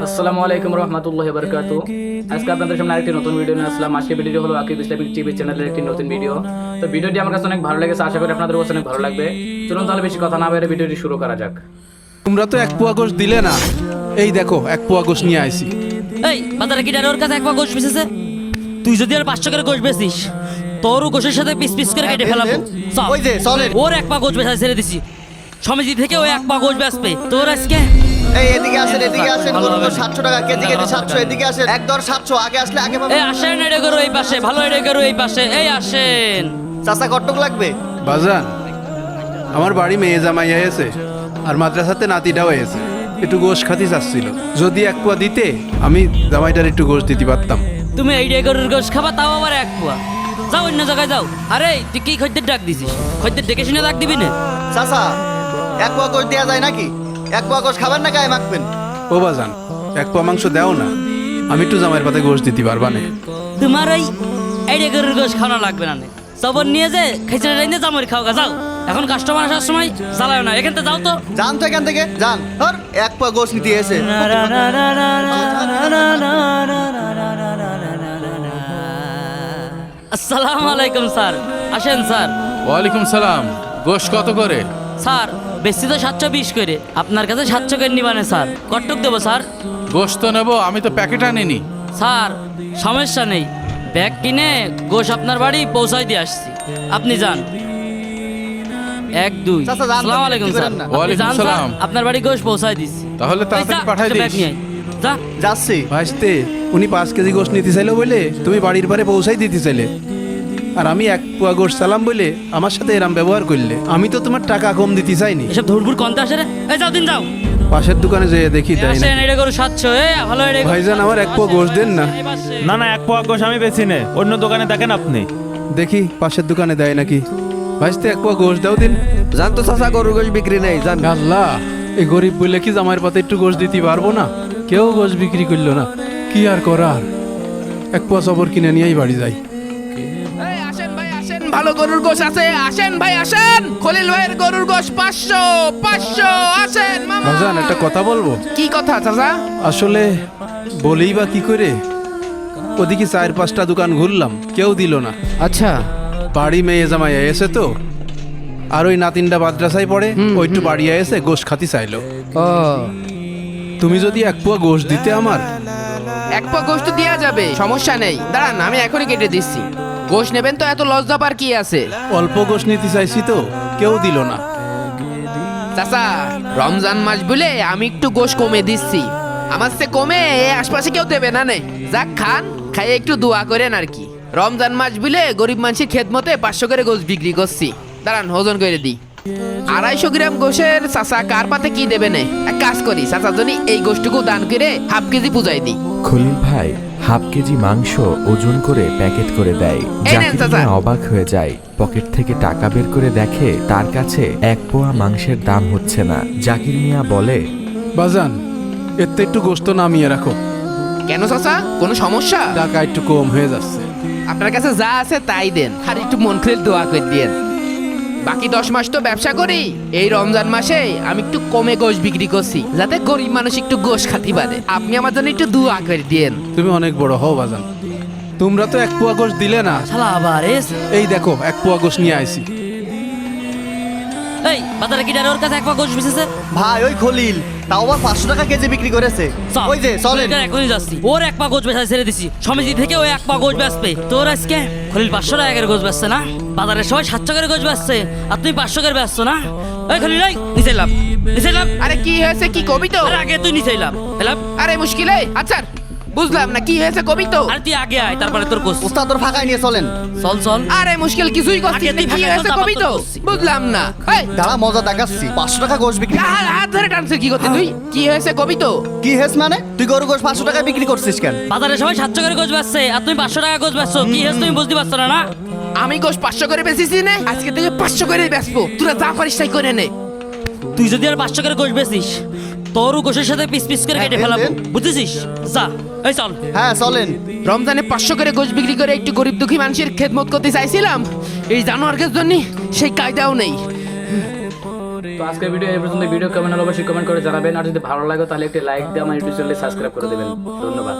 আসসালামু আলাইকুম রহমতুল্লাহ বরকাত আজকে আপনাদের সামনে আরেকটি নতুন ভিডিও নিয়ে আসলাম। আজকে ভিডিওটি হলো আকিব ইসলামিক টিভি চ্যানেলের একটি নতুন ভিডিও তো ভিডিওটি আমার কাছে অনেক ভালো লেগেছে। আশা করি আপনাদের কাছে অনেক ভালো লাগবে। চলুন তাহলে বেশি কথা না বেড়ে ভিডিওটি শুরু করা যাক। তোমরা তো এক পোয়া গোশ দিলে না। এই দেখো এক পোয়া গোশ নিয়ে আইছি। এই বাজারে কি ডারে কাছে এক পা গোশ বেচেছে। তুই যদি আর পাঁচশো করে গোশ বেচিস তোরও গোশের সাথে পিস পিস করে কেটে ফেলাবো। ওই যে, চলেন। ওর এক পা গোশ বেচা ছেড়ে দিছি। সমিতি থেকে ওই এক পা গোশ বেচবে। তোর আজকে? এই এদিকে আসেন এদিকে আসেন হবে। সাতশো টাকা কেজি কেজি সাতশো এদিকে আসেন। এক দর সাতশো আগে আসলে আগে পাবেন। এই আসেন এডে করো এই পাশে ভালো এডে করো এই পাশে। এই আসেন। চাষা কটক লাগবে? বাজান আমার বাড়ি মেয়ে জামাই এসে আর মাদ্রাসাতে নাতিটাও এসে একটু গোশ খাতি চাচ্ছিল। যদি এক পোয়া দিতে আমি জামাইটার একটু গোশ দিতে পারতাম। তুমি এই গরুর গোশ খাবা তাও আবার এক পোয়া। যাও অন্য জায়গায় যাও। আরে তুই কি খদ্দের ডাক দিছিস? খদ্দের ডেকে শুনে ডাক দিবি না। চাষা এক পোয়া গোশ দেওয়া যায় নাকি এক পোয়া গোশ খাবেন না গায়ে মাখবেন ও বাজান এক পোয়া মাংস দেও না আমি একটু জামাইয়ের পাতে গোশ দিতে পারবা না তোমার এই এই ডে গরুর গোশ খাওয়ানো লাগবে না সবর নিয়ে যে খেচড়ে রেঁধে জামর খাও গা, যাও এখন কাস্টমার আসার সময় চালায় না এখান থেকে যাও তো যান তো এখান থেকে যান ধর এক পোয়া গোশ নিতে এসে আসসালামু আলাইকুম স্যার আসেন স্যার ওয়ালাইকুম সালাম গোশ কত করে স্যার বেশি তো সাতশো বিশ করে। আপনার কাছে সাতশো করে নিবানে স্যার? কটক দেবো স্যার। গোশ তো নেব আমি তো প্যাকেট আনিনি। স্যার সমস্যা নেই। ব্যাগ কিনে গোশ আপনার বাড়ি পৌঁছাই দিয়ে আসছি। আপনি যান। এক দুই। চাচা, যান তো, আলাইকুম স্যার করেন না। আপনি ওয়ালাইকুম যান, স্যার, সালাম। আপনার বাড়ি গোশ পৌঁছাই দিচ্ছি তাহলে তাড়াতাড়ি পাঠাই দিস। ব্যাগ নিয়ে আয়। যা। যাচ্ছি। ভাসতে উনি পাঁচ কেজি গোশ নিতে চাইলো বলে তুমি বাড়ির পারে পৌঁছাই দিতে চাইলে। আর আমি এক পোয়া গোশ চালাম বলে আমার সাথে এরম ব্যবহার করলে আমি তো তোমার টাকা কম দিতে চাইনি। এসব ধুরপুর কনতে আসে রে। এই যাও দিন যাও। পাশের দোকানে যেয়ে দেখি তাই না আসেন এটা করো সাতশো এ ভালো এটা ভাইজান, আমার এক পোয়া গোশ দেন না। না না এক পোয়া গোশ আমি বেছি নে। অন্য দোকানে দেখেন আপনি। দেখি পাশের দোকানে দেয় নাকি। ভাইস্তে এক পোয়া গোশ দাও দিন। জান তো চাচা গরু গোশ বিক্রি নেই জান। আল্লাহ এই গরিব বলে কি জামাইয়ের পাতে একটু গোশ দিতে পারব না? কেউ গোশ বিক্রি করল না। কি আর করার? এক পোয়া সবর কিনে নিয়েই বাড়ি যাই। ভালো গরুর গোশ আছে? আসেন ভাই আসেন। খলিল ভাইয়ের গরুর গোশ পাঁচশো পাঁচশো আসেন মামা। একটা কথা বলব? কি কথা চাচা? আসলে বলেই বা কি করে? ওদিকে চার পাঁচটা দোকান ঘুরলাম কেউ দিল না। আচ্ছা। বাড়ি মেয়ে জামাই এসে তো আর ওই নাতিনটা মাদ্রাসায় পড়ে ওই একটু বাড়ি এসে গোশ খাতি চাইলো। ও। তুমি যদি এক পোয়া গোশ দিতে আমার? এক পা গোশ তো দেওয়া যাবে সমস্যা নেই। দাঁড়ান আমি এখনই কেটে দিচ্ছি। গোশ নেবেন তো এত লজ্জা পার কি আছে? অল্প গোশ নিতে চাইছি তো কেউ দিল না। চাচা রমজান মাস বলে আমি একটু গোশ কমে দিচ্ছি। আমার সে কমে এ আশপাশে কেউ দেবে না নে। যাক খান খাইয়ে একটু দোয়া করেন আর কি। রমজান মাস বলে গরিব মানুষের খেদমতে পাঁচশো করে গোশ বিক্রি করছি। দাঁড়ান ওজন করে দিই। আড়াইশো গ্রাম গোশের চাচা কার পাতে কি দেবে নে? এক কাজ করি চাচা জনি এই গোশটুকু দান করে হাফ কেজি পূজাই দিই। খলিল ভাই হাফ কেজি মাংস ওজন করে প্যাকেট করে দেয়। জাকির মিয়া অবাক হয়ে যায়। পকেট থেকে টাকা বের করে দেখে তার কাছে এক পোয়া মাংসের দাম হচ্ছে না। জাকির মিয়া বলে বাজান এর তো একটু গোস্ত নামিয়ে রাখো। কেন চাচা? কোনো সমস্যা? টাকা একটু কম হয়ে যাচ্ছে। আপনার কাছে যা আছে তাই দেন। আর একটু মন খুলে দোয়া করে দিয়েন। বাকি দশ মাস তো ব্যবসা করি। এই রমজান মাসে আমি একটু কমে গোশ বিক্রি করছি যাতে গরিব মানুষ একটু গোশ খাতি পারে আপনি আমার জন্য একটু দোয়া করে দিয়েন। তুমি অনেক বড় হও বাজান। তোমরা তো এক পোয়া গোশ দিলে না। শালা আবার এস। এই দেখো এক পোয়া গোশ নিয়ে আইছি। এই বাজারে কি ওর কাছে এক পা গোশ বেচেছে? ভাই ওই খলিল তাও আবার পাঁচশো টাকা কেজি বিক্রি করেছে। চল। ওই যে চলেন। এখনই যাচ্ছি। ওর এক পা গোছ বেচা ছেড়ে দিছি। সমিতি থেকে ওই এক পা গোছ বেচবে। তোর আজকে খলিল পাঁচশো টাকা করে গোছ বেচছে না? বাজারের সবাই সাতশো করে গোজ বেচছে। আর তুমি পাঁচশো করে বেচছো না? ওই খলিল ওই নিচে লাভ নিচে লাভ আরে কি হয়েছে? কি কবি তো? আগে তুই নিচে লাভ আরে মুশকিল? আচ্ছা বুঝলাম না কি হয়েছে কবি তো আরে তুই আগে আয় তারপরে তোর গোছ উস্তাদ তোর ফাঁকায় নিয়ে চলেন। চল চল। আরে মুশকিল কিছুই করছি আগে না কি হয়েছে কবি তো বুঝলাম না। এই, দাঁড়া মজা দেখাচ্ছি। পাঁচশো টাকা গোশ বিক্রি হাত হাত ধরে টানছে কি করতে তুই? কি হয়েছে কবি তো কি হেস মানে? তুই গরু গোশ পাঁচশো টাকা বিক্রি করছিস কেন? বাজারে সবাই সাতশো করে গোছ বেচছে আর তুমি পাঁচশো টাকা গোছ বেচছো। কি হয়েছে তুমি বুঝতে পারছ না না? আমি গোশ পাঁচশো করে বেচেছি না আজকে থেকে পাঁচশো করে বেচবো। তোরা যা পারিস তাই করে নে। তুই যদি আর পাঁচশো করে গোছ বেচিস গোশের সাথে পিস পিস করে হ্যাঁ, কেটে ফেলাবো বুঝেছিস? যা এই চল। হ্যাঁ চলেন। রমজানে পাঁচশো করে গোশ বিক্রি করে একটু গরিব দুঃখী মানুষের খেদমত করতে চাইছিলাম। এই জানোয়ারকে জন্য সেই কায়দাও নেই। তো আজকের ভিডিও এই পর্যন্ত। ভিডিও কেমন হলো অবশ্যই কমেন্ট করে জানাবেন। আর যদি ভালো লাগে তাহলে একটি লাইক দিয়ে আমার ইউটিউব চ্যানেলে সাবস্ক্রাইব করে দেবেন। ধন্যবাদ।